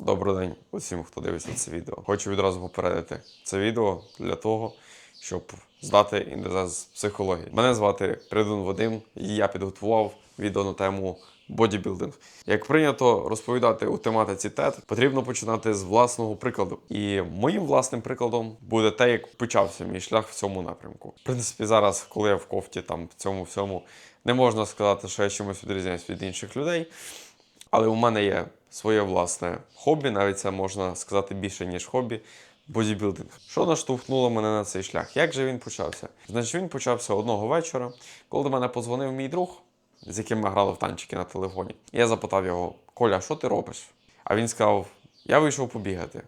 Добрий день усім, хто дивиться це відео. Хочу відразу попередити це відео для того, щоб здати індеза з психології. Мене звати Придун Вадим, і я підготував відео на тему бодібілдинг. Як прийнято розповідати у тематиці TED, потрібно починати з власного прикладу. І моїм власним прикладом буде те, як почався мій шлях в цьому напрямку. В принципі, зараз, коли я в кофті там в цьому всьому, не можна сказати, що я чимось відрізняюсь від інших людей. Але у мене є своє власне хобі, навіть це можна сказати більше, ніж хобі. Бодібілдинг. Що наштовхнуло мене на цей шлях? Як же він почався? Значить, він почався одного вечора, коли до мене позвонив мій друг, з яким ми грали в танчики на телефоні. Я запитав його: Коля, що ти робиш? А він сказав: Я вийшов побігати.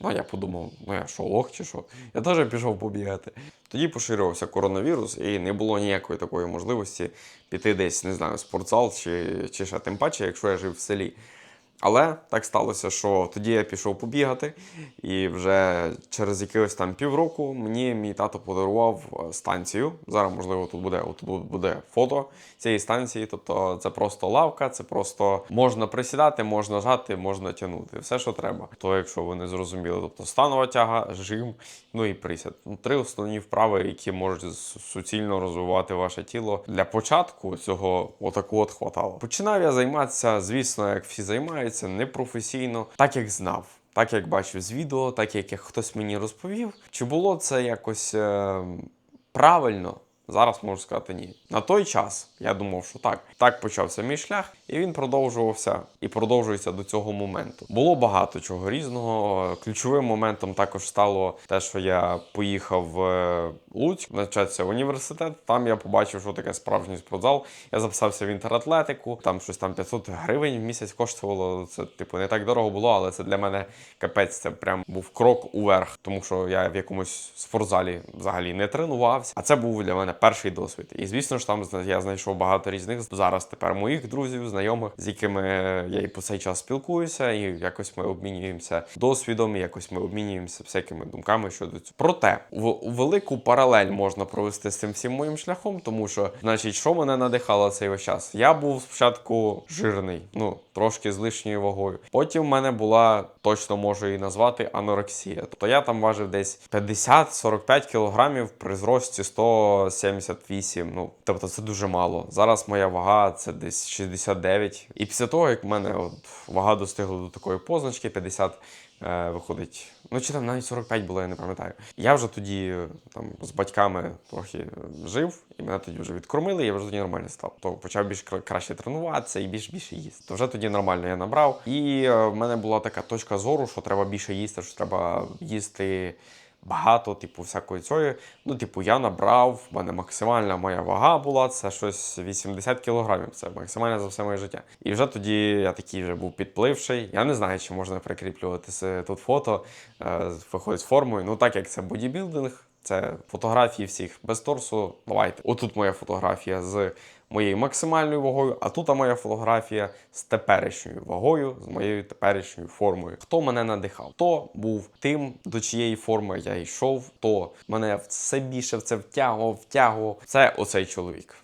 Ну, я подумав, ну я що, лох чи що? Я теж пішов побігати. Тоді поширювався коронавірус, і не було ніякої такої можливості піти десь, не знаю, в спортзал чи, чи ще тим паче, якщо я жив в селі. Але так сталося, що тоді я пішов побігати, і вже через якихось там півроку мені мій тато подарував е, станцію. Зараз, можливо, тут буде тут буде фото цієї станції. Тобто це просто лавка, це просто можна присідати, можна жати, можна тягнути. Все, що треба. То, якщо ви не зрозуміли, тобто станова тяга, жим, ну і присід. Ну, три основні вправи, які можуть суцільно розвивати ваше тіло. Для початку цього отаку от хватало. Починав я займатися, звісно, як всі займаються, непрофесійно, так як знав. Так як бачив з відео, так як хтось мені розповів, чи було це якось е, правильно? Зараз можу сказати ні. На той час я думав, що так. Так почався мій шлях, і він продовжувався і продовжується до цього моменту. Було багато чого різного. Ключовим моментом також стало те, що я поїхав в е, Луцьк навчатися в університет. Там я побачив, що таке справжній спортзал. Я записався в інтератлетику. Там щось там 500 гривень в місяць коштувало. Це типу не так дорого було, але це для мене капець. Це прям був крок уверх, тому що я в якомусь спортзалі взагалі не тренувався. А це був для мене перший досвід. І звісно ж, там я знайшов багато різних зараз тепер моїх друзів, знайомих, з якими я і по цей час спілкуюся, і якось ми обмінюємося досвідом, і якось ми обмінюємося всякими думками щодо цього. Проте в велику паралель можна провести з цим всім моїм шляхом, тому що, значить, що мене надихало цей весь час? Я був спочатку жирний, ну трошки з лишньою вагою. Потім в мене була точно можу її назвати анорексія. Тобто я там важив десь 50-45 кілограмів при зрості 178. Ну тобто це дуже мало. Зараз моя вага це десь 69. І після того, як в мене от вага достигла до такої позначки, 50 е, виходить. Ну чи там навіть 45 було, я не пам'ятаю. Я вже тоді е, там з батьками трохи жив, і мене тоді вже відкормили, і я вже тоді нормально став. То почав більш краще тренуватися і більш більше їсти. То вже тоді нормально я набрав. І е, в мене була така точка зору, що треба більше їсти, що треба їсти. Багато, типу, всякої цієї. Ну, типу, я набрав, в мене максимальна моя вага була, це щось 80 кілограмів. Це максимальне за все моє життя. І вже тоді я такий вже був підпливший. Я не знаю, чи можна прикріплювати тут фото, е, виходить з формою. Ну, так як це бодібілдинг, це фотографії всіх без торсу. Давайте. Отут моя фотографія з моєю максимальною вагою, а тут моя фотографія з теперішньою вагою, з моєю теперішньою формою. Хто мене надихав? Хто був тим, до чиєї форми я йшов, хто мене все більше в це втягував, втягував. Це оцей чоловік.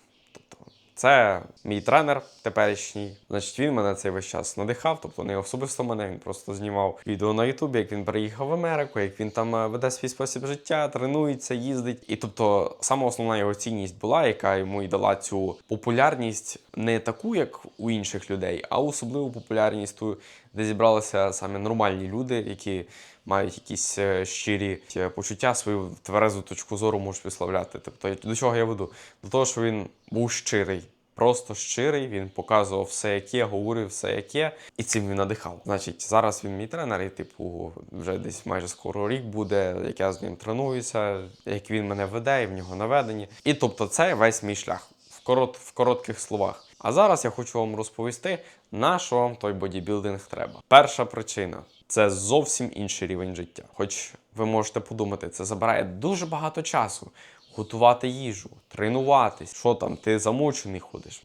Це мій тренер теперішній. Значить, він мене цей весь час надихав. Тобто не особисто мене, він просто знімав відео на Ютубі, як він приїхав в Америку, як він там е, веде свій спосіб життя, тренується, їздить. І тобто, сама основна його цінність була, яка йому й дала цю популярність не таку, як у інших людей, а особливу популярність ту, де зібралися саме нормальні люди, які мають якісь е, щирі е, почуття, свою тверезу точку зору можуть висловляти. Тобто, до чого я веду? До того, що він був щирий. Просто щирий, він показував все, як є, говорив все, як є, і цим він надихав. Значить, зараз він мій тренер, і типу, вже десь майже скоро рік буде, як я з ним тренуюся, як він мене веде, і в нього наведені. І тобто, це весь мій шлях в, корот, в коротких словах. А зараз я хочу вам розповісти, на що вам той бодібілдинг треба. Перша причина це зовсім інший рівень життя. Хоч ви можете подумати, це забирає дуже багато часу. Готувати їжу, тренуватись. Що там, ти замучений ходиш?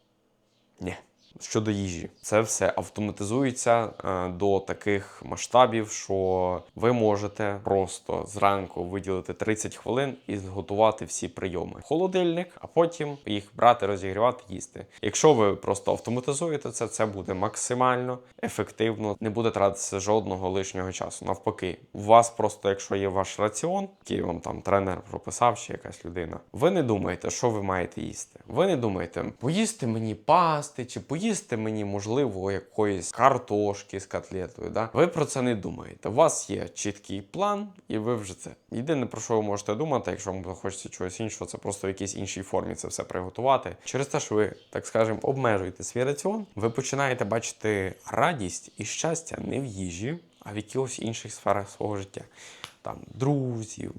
Ні. Щодо їжі. Це все автоматизується е, до таких масштабів, що ви можете просто зранку виділити 30 хвилин і зготувати всі прийоми холодильник, а потім їх брати, розігрівати, їсти. Якщо ви просто автоматизуєте це, це буде максимально ефективно, не буде тратитися жодного лишнього часу. Навпаки, у вас просто, якщо є ваш раціон, який вам там тренер прописав, чи якась людина, ви не думаєте, що ви маєте їсти. Ви не думаєте, поїсти мені пасти, чи поїсти мені, можливо, якоїсь картошки з котлетою. Да? Ви про це не думаєте. У вас є чіткий план, і ви вже це. Єдине про що ви можете думати, якщо вам захочеться чогось іншого, це просто в якійсь іншій формі це все приготувати. Через те, що ви, так скажемо, обмежуєте свій раціон, ви починаєте бачити радість і щастя не в їжі, а в якихось інших сферах свого життя. Там друзів,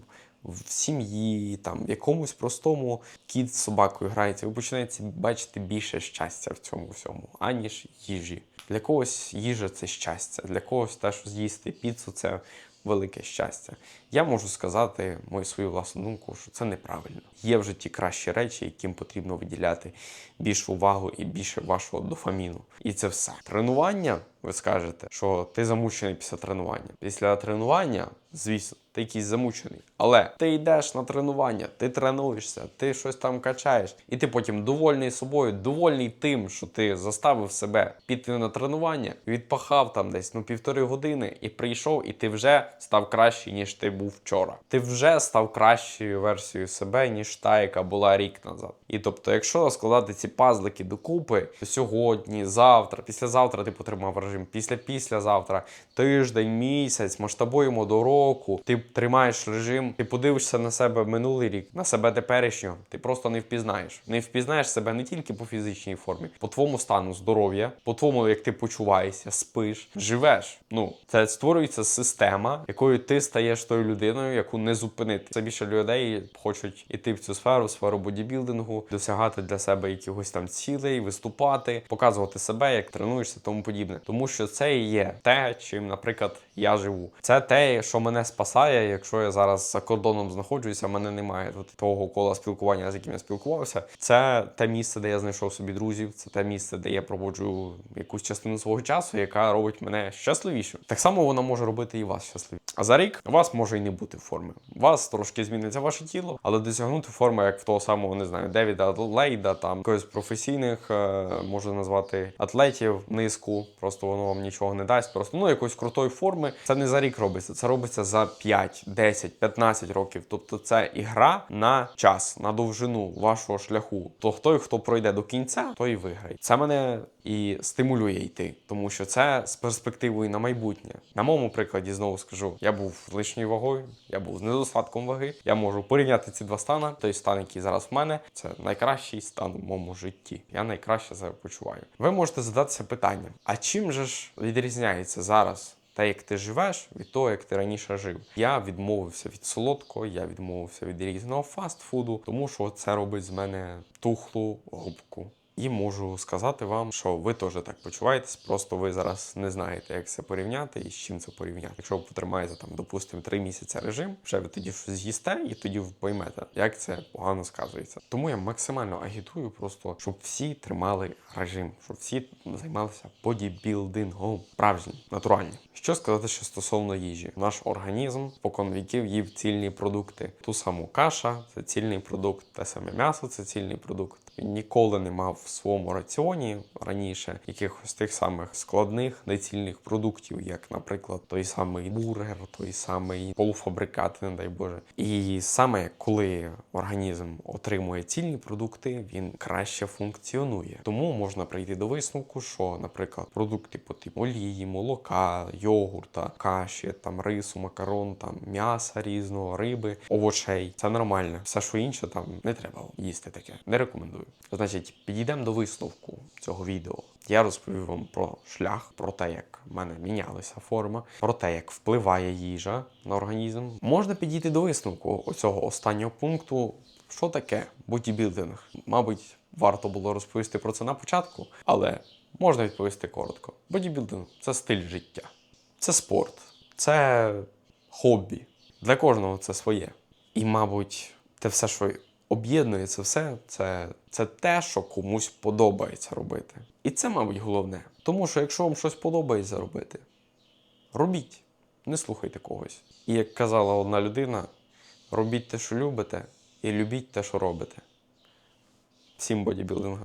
в сім'ї, там в якомусь простому кіт з собакою грається. Ви починаєте бачити більше щастя в цьому всьому, аніж їжі. Для когось їжа це щастя, для когось те, що з'їсти піцу, це велике щастя. Я можу сказати мою свою власну думку, що це неправильно. Є в житті кращі речі, яким потрібно виділяти більшу увагу і більше вашого дофаміну. І це все. Тренування, ви скажете, що ти замучений після тренування. Після тренування, звісно, ти якийсь замучений. Але ти йдеш на тренування, ти тренуєшся, ти щось там качаєш, і ти потім довольний собою, довольний тим, що ти заставив себе піти на тренування, відпахав там десь ну півтори години і прийшов, і ти вже став кращий, ніж ти був вчора. Ти вже став кращою версією себе, ніж та, яка була рік назад. І тобто, якщо складати ці пазлики докупи то сьогодні, завтра, післязавтра ти потримав режим, після післязавтра, тиждень, місяць, масштабуємо до року, ти тримаєш режим, ти подивишся на себе минулий рік, на себе теперішнього, ти просто не впізнаєш. Не впізнаєш себе не тільки по фізичній формі, по твоєму стану здоров'я, по твоєму, як ти почуваєшся, спиш, живеш. Ну, це створюється система, якою ти стаєш тою людиною, яку не зупинити. Це більше людей хочуть іти в цю сферу, сферу бодібілдингу, досягати для себе якихось там цілей, виступати, показувати себе, як тренуєшся, тому подібне. Тому що це і є те, чим, наприклад, я живу. Це те, що мене спасає, якщо я зараз за кордоном знаходжуся, мене немає тут того кола спілкування, з яким я спілкувався. Це те місце, де я знайшов собі друзів. Це те місце, де я проводжу якусь частину свого часу, яка робить мене щасливішим. Так само вона може робити і вас щасливішим. А за рік вас може і не бути форми. Вас трошки зміниться ваше тіло, але досягнути форми, як в того самого, не знаю, Девіда Лейда, там якогось професійних, е, можна назвати атлетів низку. Просто воно вам нічого не дасть. Просто ну якоїсь крутої форми. Це не за рік робиться, це робиться за 5, 10, 15 років. Тобто це ігра на час, на довжину вашого шляху. То той, хто пройде до кінця, той і виграє. Це мене і стимулює йти, тому що це з перспективою на майбутнє. На моєму прикладі знову скажу: я був лишньою вагою, я був з недостатком ваги. Я можу порівняти ці два стани. Той стан, який зараз в мене, це найкращий стан у моєму житті. Я найкраще себе почуваю. Ви можете задатися питанням: а чим же ж відрізняється зараз? Те, як ти живеш, від того, як ти раніше жив. Я відмовився від солодкого, я відмовився від різного фастфуду, тому що це робить з мене тухлу губку. І можу сказати вам, що ви теж так почуваєтесь, просто ви зараз не знаєте, як це порівняти і з чим це порівняти. Якщо ви потримаєте там, допустимо, три місяці режим, вже ви тоді щось з'їсте, і тоді ви поймете, як це погано сказується. Тому я максимально агітую, просто щоб всі тримали режим, щоб всі займалися бодібілдингом, справжнім, натуральним. Що сказати, що стосовно їжі, наш організм спокон віків їв цільні продукти. Ту саму каша це цільний продукт, те саме м'ясо це цільний продукт. Ніколи не мав в своєму раціоні раніше якихось тих самих складних нецільних продуктів, як, наприклад, той самий бургер, той самий полуфабрикат, не дай Боже. І саме коли організм отримує цільні продукти, він краще функціонує. Тому можна прийти до висновку, що, наприклад, продукти по типу олії, молока, йогурта, каші, там рису, макарон, там м'яса різного, риби, овочей це нормально. Все, що інше, там не треба їсти таке. Не рекомендую. Значить, підійдемо до висновку цього відео. Я розповів вам про шлях, про те, як в мене мінялася форма, про те, як впливає їжа на організм. Можна підійти до висновку оцього останнього пункту. Що таке бодібілдинг? Мабуть, варто було розповісти про це на початку, але можна відповісти коротко. Бодібілдинг це стиль життя, це спорт, це хобі. Для кожного це своє. І, мабуть, те все, що об'єднує це все, це, це те, що комусь подобається робити. І це, мабуть, головне. Тому що якщо вам щось подобається робити, робіть, не слухайте когось. І як казала одна людина, робіть те, що любите, і любіть те, що робите. Всім бодібілдинга.